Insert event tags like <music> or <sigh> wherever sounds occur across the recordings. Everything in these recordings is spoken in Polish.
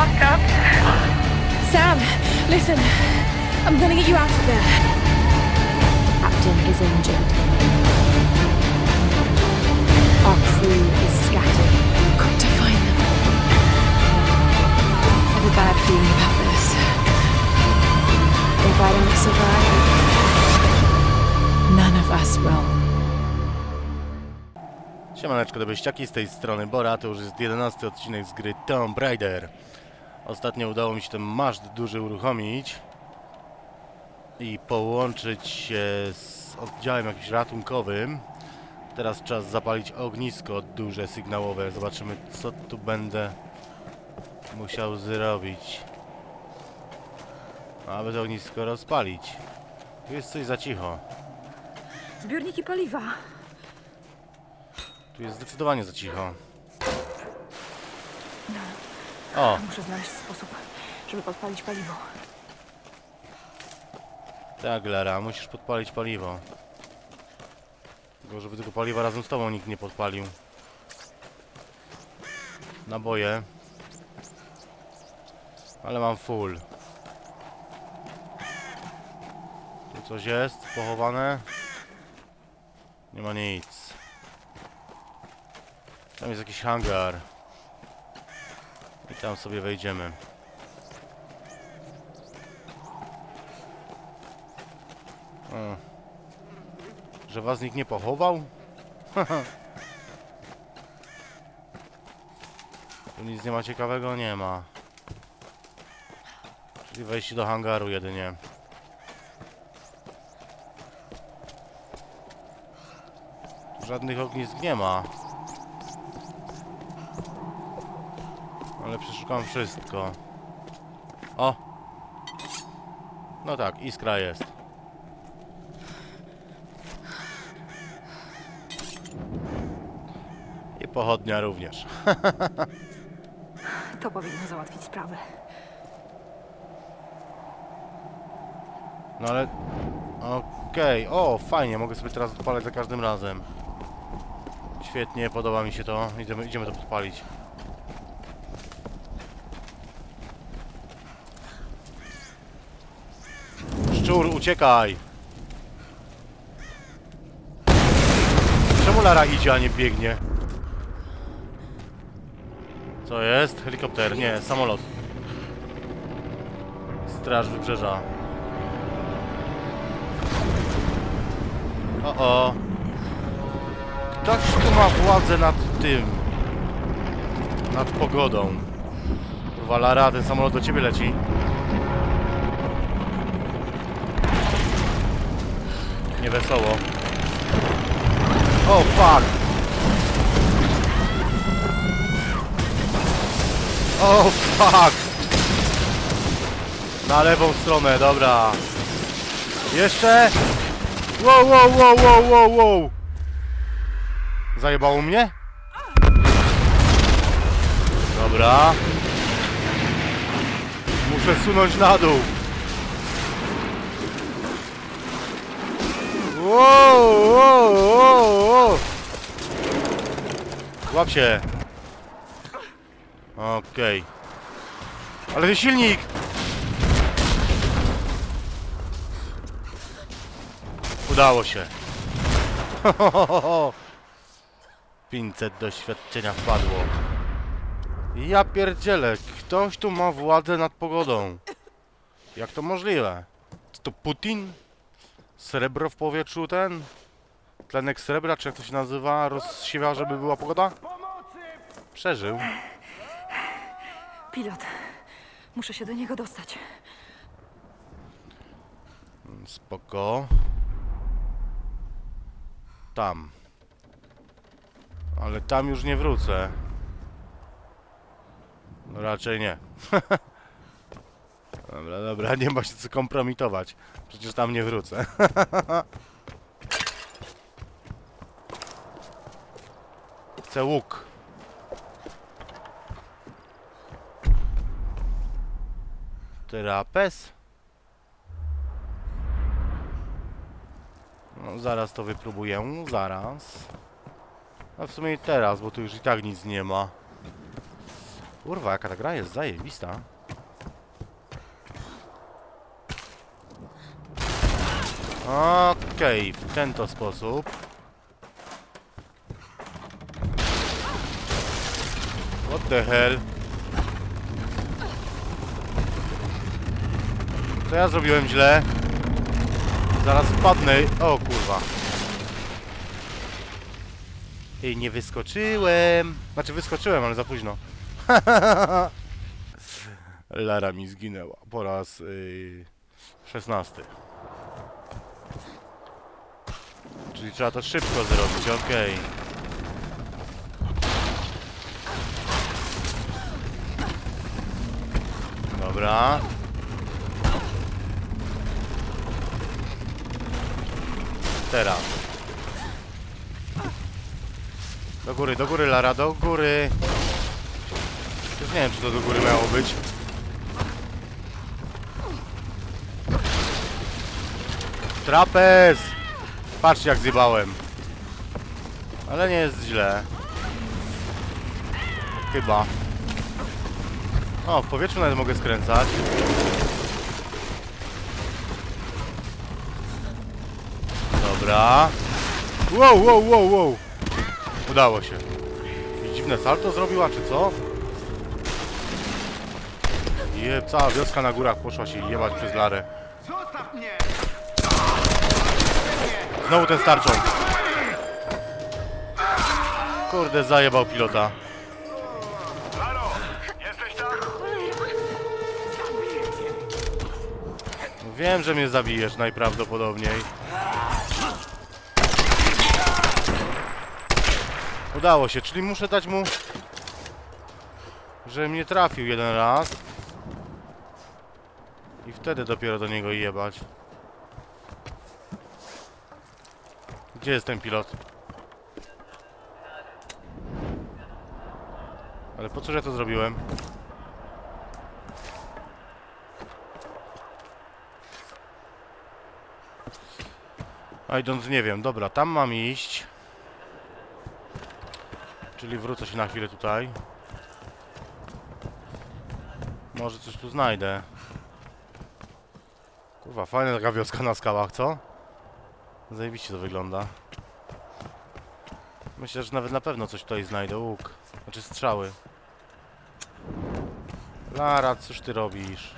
locked up? Sam, listen. I'm gonna get you out of there. Captain is injured. Our crew is scattered. Got to find them. I have a bad feeling about this. If I don't survive, None of us will. Siemaneczko do beściaki, z tej strony Bora, to już jest 11 odcinek z gry Tomb Raider. Ostatnio udało mi się ten maszt duży uruchomić i połączyć się z oddziałem jakimś ratunkowym. Teraz czas zapalić ognisko duże, sygnałowe. Zobaczymy co tu będę musiał zrobić. Aby to ognisko rozpalić. Tu jest coś za cicho. Zbiorniki paliwa. Tu jest zdecydowanie za cicho. O, Muszę znaleźć sposób, żeby podpalić paliwo. tak Lara, musisz podpalić paliwo. Tylko żeby tego paliwa razem z tobą nikt nie podpalił. Naboje. Ale mam full. Tu coś jest pochowane? Nie ma nic. Tam jest jakiś hangar. I tam sobie wejdziemy. Że was nikt nie pochował? <laughs> tu nic nie ma ciekawego? Nie ma. Czyli wejście do hangaru jedynie. Żadnych ognisk nie ma. Ale przeszukam wszystko. O! No tak, iskra jest. I pochodnia również. To powinno załatwić sprawę. No ale... Okej, o fajnie, mogę sobie teraz odpalać za każdym razem. Świetnie, podoba mi się to. Idziemy, idziemy to podpalić. Szczur, uciekaj! Czemu Lara idzie, a nie biegnie? Co jest? Helikopter? Nie, samolot. Straż wybrzeża. O, o. Ktoś tu ma władzę nad tym. Nad pogodą. Kurwa, Lara, ten samolot do ciebie leci. Nie wesoło. O, fuck! O, fuck! Na lewą stronę, dobra. Jeszcze! Wow, wow, wow, wow, wow, wow! Zajebało mnie? Dobra. Muszę sunąć na dół. Wow, wow, wow, wow. Się. Okej. Ale ten silnik! Udało się. <laughs> 500 doświadczenia wpadło. Ja pierdzielę, ktoś tu ma władzę nad pogodą. Jak to możliwe? Czy to Putin? Srebro w powietrzu ten? Tlenek srebra, czy jak to się nazywa? Rozsiewa, żeby była pogoda? Przeżył. Pilot. Muszę się do niego dostać. Spoko. Tam. Ale tam już nie wrócę. No raczej nie. <laughs> dobra, dobra, <laughs> nie ma się co kompromitować. Przecież tam nie wrócę. <laughs> Chcę łuk. Trapez? No, zaraz to wypróbuję, zaraz. A w sumie teraz, bo tu już i tak nic nie ma. Kurwa, jaka ta gra jest zajebista. Okej, w ten to sposób. What the hell? Co ja zrobiłem źle? Zaraz spadnę. O kurwa. Ej, nie wyskoczyłem. Znaczy wyskoczyłem, ale za późno. <laughs> Lara mi zginęła po raz yy, 16. Czyli trzeba to szybko zrobić, okej. Dobra. Teraz. Do góry, do góry, Lara, do góry. Już nie wiem, czy to do góry miało być. Trapez! Patrzcie, jak zjebałem. Ale nie jest źle. Chyba. O, w powietrzu nawet mogę skręcać. Dobra. Wow, wow, wow, wow. Udało się. I dziwne salto zrobiła, czy co? Je, cała wioska na górach poszła się jebać przez Larę. Zostaw mnie! Znowu ten starczą. Kurde, zajebał pilota. Jesteś tam? Wiem, że mnie zabijesz najprawdopodobniej. Udało się, czyli muszę dać mu... Że mnie trafił jeden raz. I wtedy dopiero do niego jebać. Gdzie jest ten pilot? Ale po co ja to zrobiłem? I don't nie wiem. Dobra, tam mam iść. Czyli wrócę się na chwilę tutaj. Może coś tu znajdę. Kurwa, fajna taka wioska na skałach, co? Zajebiście to wygląda. Myślę, że nawet na pewno coś tutaj znajdę. Łuk. Znaczy strzały. Lara, cóż ty robisz?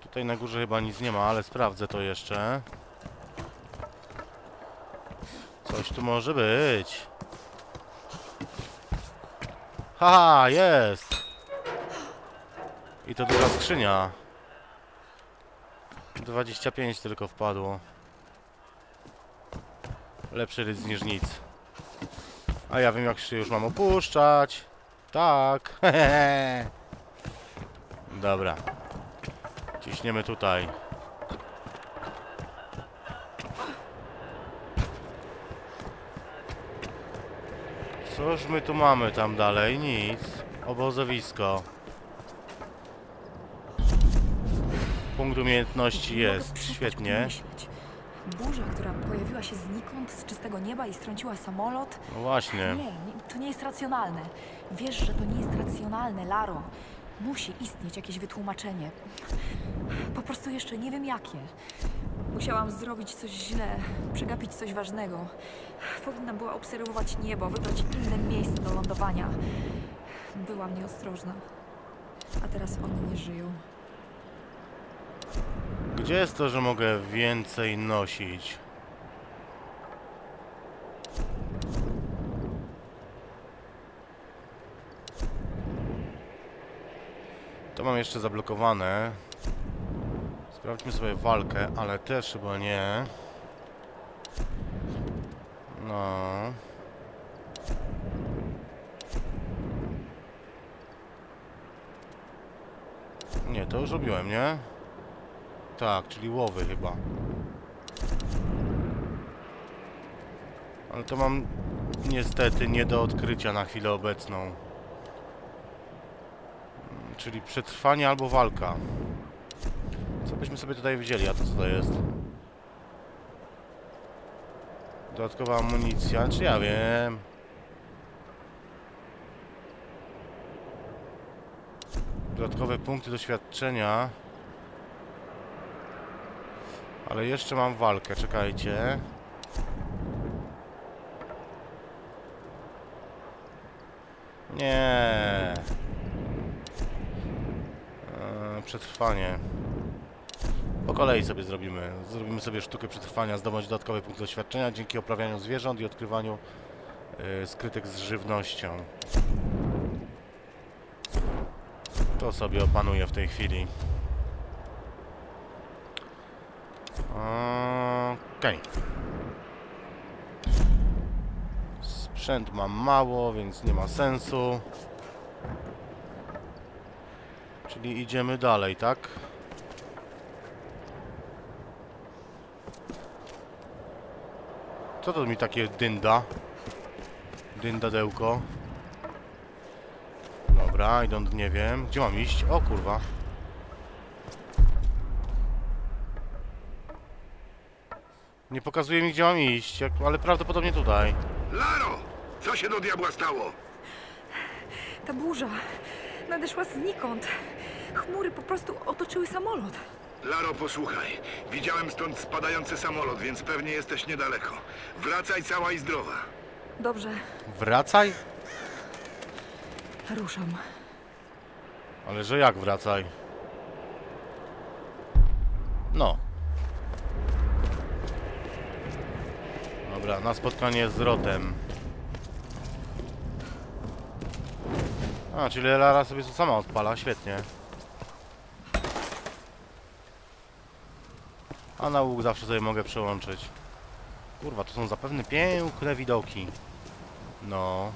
Tutaj na górze chyba nic nie ma, ale sprawdzę to jeszcze. Coś tu może być. Haha, jest! I to druga skrzynia. 25 tylko wpadło. Lepszy rys niż nic. A ja wiem jak się już mam opuszczać. Tak. <laughs> Dobra. Ciśniemy tutaj. Cóż my tu mamy tam dalej? Nic. Obozowisko. Punkt umiejętności jest. Świetnie. Burza, która pojawiła się znikąd z czystego nieba i strąciła samolot. No właśnie. Nie, to nie jest racjonalne. Wiesz, że to nie jest racjonalne, Laro. Musi istnieć jakieś wytłumaczenie. Po prostu jeszcze nie wiem jakie. Musiałam zrobić coś źle, przegapić coś ważnego. Powinnam była obserwować niebo, wybrać inne miejsce do lądowania. Byłam nieostrożna. A teraz oni nie żyją. Gdzie jest to, że mogę więcej nosić? To mam jeszcze zablokowane. Sprawdźmy sobie walkę, ale też chyba nie. No. Nie, to już robiłem, nie? Tak, czyli łowy chyba. Ale to mam niestety nie do odkrycia na chwilę obecną. Mm, Czyli przetrwanie albo walka. Co byśmy sobie tutaj wzięli, a to co to jest? Dodatkowa amunicja, czy ja wiem? Dodatkowe punkty doświadczenia. Ale jeszcze mam walkę, czekajcie. Nie. Eee, przetrwanie. Po kolei sobie zrobimy. Zrobimy sobie sztukę przetrwania, zdobyć dodatkowe punkty doświadczenia dzięki oprawianiu zwierząt i odkrywaniu yy, skrytek z żywnością. To sobie opanuję w tej chwili. Okej. Sprzęt mam mało, więc nie ma sensu. Czyli idziemy dalej, tak? Co to mi takie dynda? Dyndadełko. Dobra, idąc nie wiem. Gdzie mam iść? O kurwa. Nie pokazuje mi gdzie mam iść, jak, ale prawdopodobnie tutaj. Laro! Co się do diabła stało? Ta burza nadeszła znikąd. Chmury po prostu otoczyły samolot. Laro, posłuchaj. Widziałem stąd spadający samolot, więc pewnie jesteś niedaleko. Wracaj cała i zdrowa. Dobrze, Wracaj? ruszam. Ale że jak wracaj? No. Dobra, na spotkanie z Rotem. A, czyli Lara sobie to sama odpala, świetnie. A na łuk zawsze sobie mogę przełączyć. Kurwa, to są zapewne piękne widoki. No.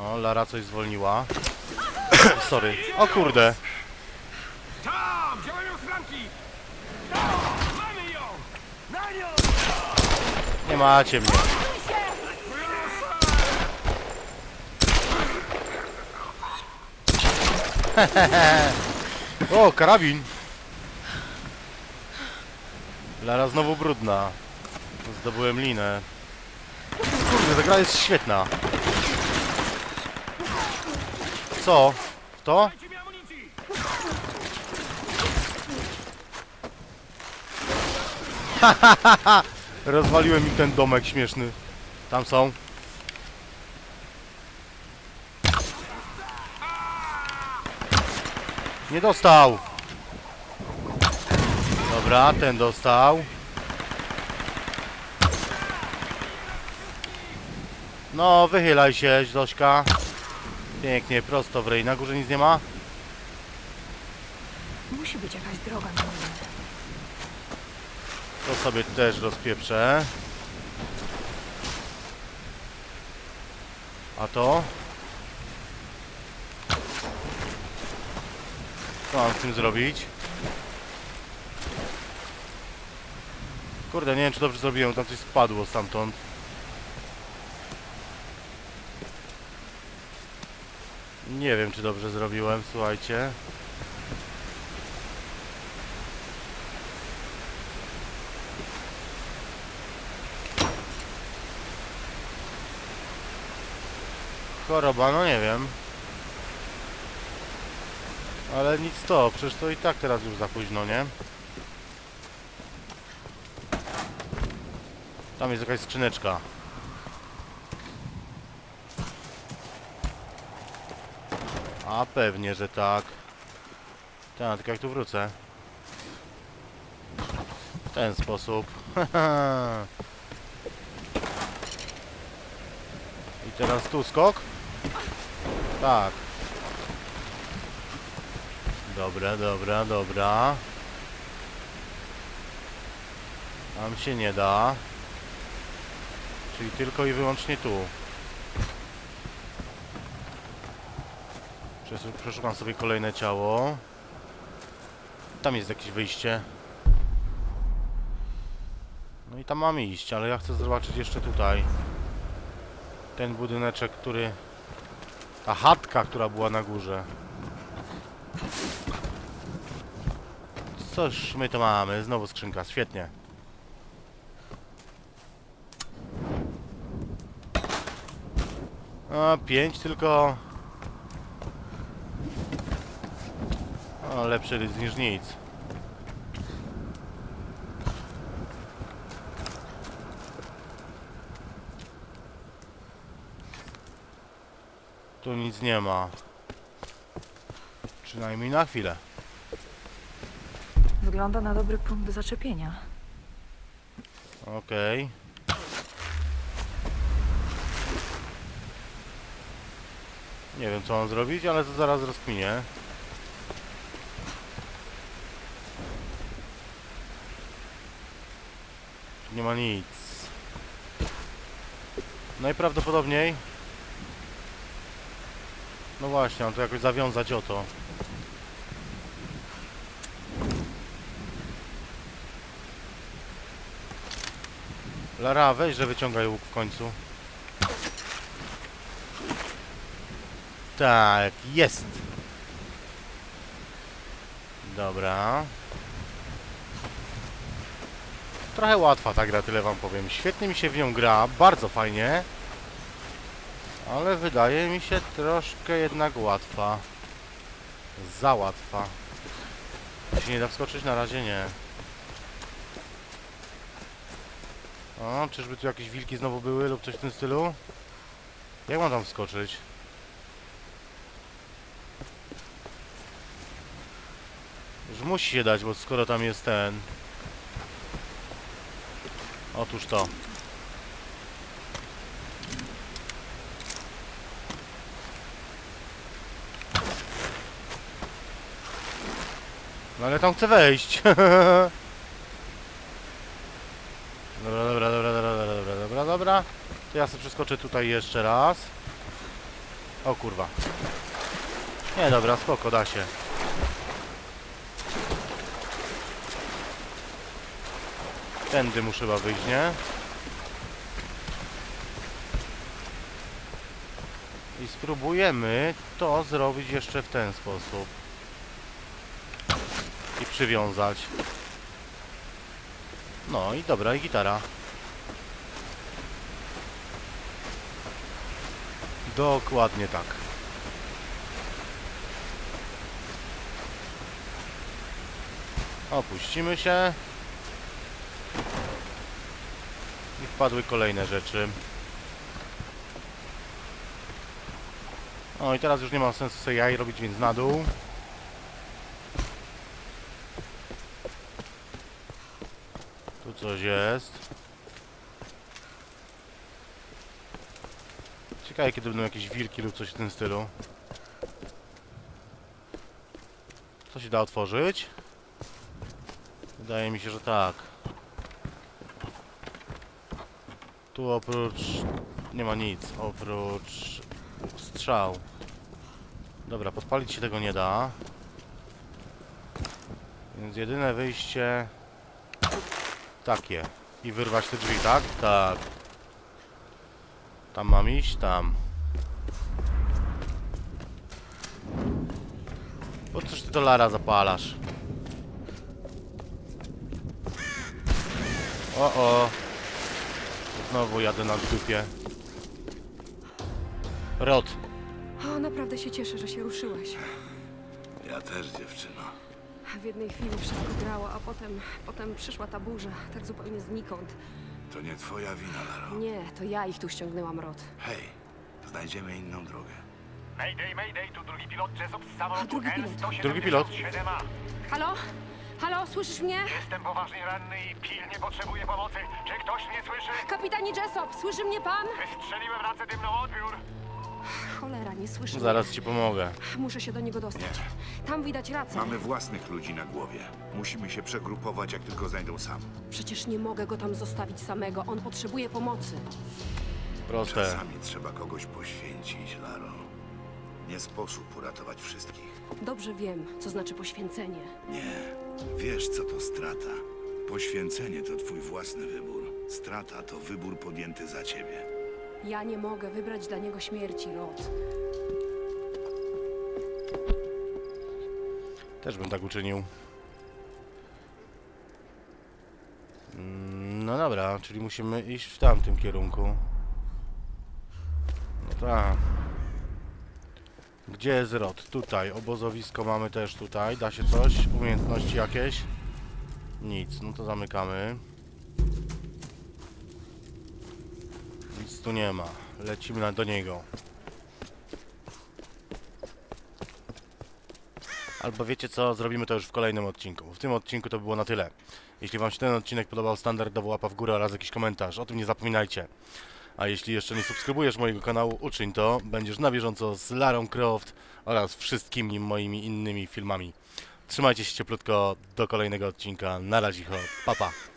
O, Lara coś zwolniła. <coughs> Sorry. O kurde. Tam! Wziąłem ją z ramki! Tam! Mamy ją! Na nią! Nie macie mnie. <laughs> o, karabin. Lara znowu brudna. Zdobyłem linę. Kurde, ta gra jest świetna. Co? To? Dajcie mi amunicji! Rozwaliłem im ten domek śmieszny. Tam są. Nie dostał. Dobra, ten dostał. No, wychylaj się, Zośka. Pięknie, prosto w ryj. Na górze nic nie ma? Musi być jakaś droga na. To sobie też rozpieprzę. A to? Co mam z tym zrobić? Kurde, nie wiem czy dobrze zrobiłem, tam coś spadło stamtąd. Nie wiem czy dobrze zrobiłem, słuchajcie. Choroba, no nie wiem. Ale nic to, przecież to i tak teraz już za późno, nie? Tam jest jakaś skrzyneczka. A pewnie, że tak. Tak, tylko jak tu wrócę. W ten sposób. <laughs> I teraz tu skok? Tak. Dobra, dobra, dobra. Tam się nie da. Czyli tylko i wyłącznie tu. Przes- Przeszukam sobie kolejne ciało. Tam jest jakieś wyjście. No i tam mam iść, ale ja chcę zobaczyć jeszcze tutaj. Ten budyneczek, który... Ta chatka, która była na górze. Coś my to mamy? Znowu skrzynka, świetnie. A, pięć tylko... O, lepszy niż nic. Tu nic nie ma. Przynajmniej na chwilę. Wygląda na dobry punkt do zaczepienia. Okej. Nie wiem co mam zrobić, ale to zaraz rozkminię. Tu nie ma nic. Najprawdopodobniej... No właśnie, mam to jakoś zawiązać o to. Lara, weź, że wyciągaj łuk w końcu. Tak, jest. Dobra. Trochę łatwa ta gra, tyle wam powiem. Świetnie mi się w nią gra, bardzo fajnie. Ale wydaje mi się troszkę jednak łatwa. Za łatwa. Czy nie da wskoczyć? Na razie nie. O, czyżby tu jakieś wilki znowu były lub coś w tym stylu? Jak mam tam wskoczyć? Już musi się dać, bo skoro tam jest ten... Otóż to. No ale tam chcę wejść. <laughs> Dobra, dobra, dobra, dobra, dobra, dobra, dobra, dobra. To ja sobie przeskoczę tutaj jeszcze raz. O kurwa. Nie, dobra, spoko, da się. Tędy muszę chyba wyjść, nie? I spróbujemy to zrobić jeszcze w ten sposób. Przywiązać. No i dobra, i gitara. Dokładnie tak. Opuścimy się. I wpadły kolejne rzeczy. O i teraz już nie ma sensu sobie jaj robić, więc na dół. Coś jest. Ciekawe kiedy będą jakieś wilki lub coś w tym stylu. Co się da otworzyć? Wydaje mi się, że tak. Tu oprócz... nie ma nic, oprócz strzał. Dobra, podpalić się tego nie da. Więc jedyne wyjście... Takie. I wyrwać te drzwi, tak? Tak. Tam mam iść? Tam. Po coś ty dolara zapalasz? O o. Znowu jadę na dupie. Rot. O, naprawdę się cieszę, że się ruszyłeś. Ja też, dziewczyno. W jednej chwili wszystko grało, a potem, potem przyszła ta burza, tak zupełnie znikąd. To nie twoja wina, Laro. Nie, to ja ich tu ściągnęłam, Rod. Hej, znajdziemy inną drogę. Mayday, mayday, tu drugi pilot Jessup z samolotu drugi pilot. L-177A. Drugi pilot. Halo? Halo, słyszysz mnie? Jestem poważnie ranny i pilnie potrzebuję pomocy. Czy ktoś mnie słyszy? Kapitanie Jessop, słyszy mnie pan? Wystrzeliłem racę dymną odbiór. Cholera, nie słyszę. Zaraz ci pomogę. Muszę się do niego dostać. Tam widać rację. Mamy własnych ludzi na głowie. Musimy się przegrupować, jak tylko znajdą sam. Przecież nie mogę go tam zostawić samego. On potrzebuje pomocy. Proste. Czasami trzeba kogoś poświęcić, Laro. Nie sposób uratować wszystkich. Dobrze wiem, co znaczy poświęcenie. Nie. Wiesz, co to strata. Poświęcenie to twój własny wybór. Strata to wybór podjęty za ciebie. Ja nie mogę wybrać dla niego śmierci, Rod. Też bym tak uczynił. Mm, No dobra, czyli musimy iść w tamtym kierunku. Tak. Gdzie jest rod? Tutaj. Obozowisko mamy też tutaj. Da się coś? Umiejętności jakieś? Nic. No to zamykamy. Nic tu nie ma. Lecimy na, do niego. Albo wiecie co, zrobimy to już w kolejnym odcinku. W tym odcinku to było na tyle. Jeśli Wam się ten odcinek podobał, standardowo łapa w górę oraz jakiś komentarz. O tym nie zapominajcie. A jeśli jeszcze nie subskrybujesz mojego kanału, uczyń to. Będziesz na bieżąco z Larą Croft oraz wszystkimi moimi innymi filmami. Trzymajcie się cieplutko. Do kolejnego odcinka. Na razie, pa pa.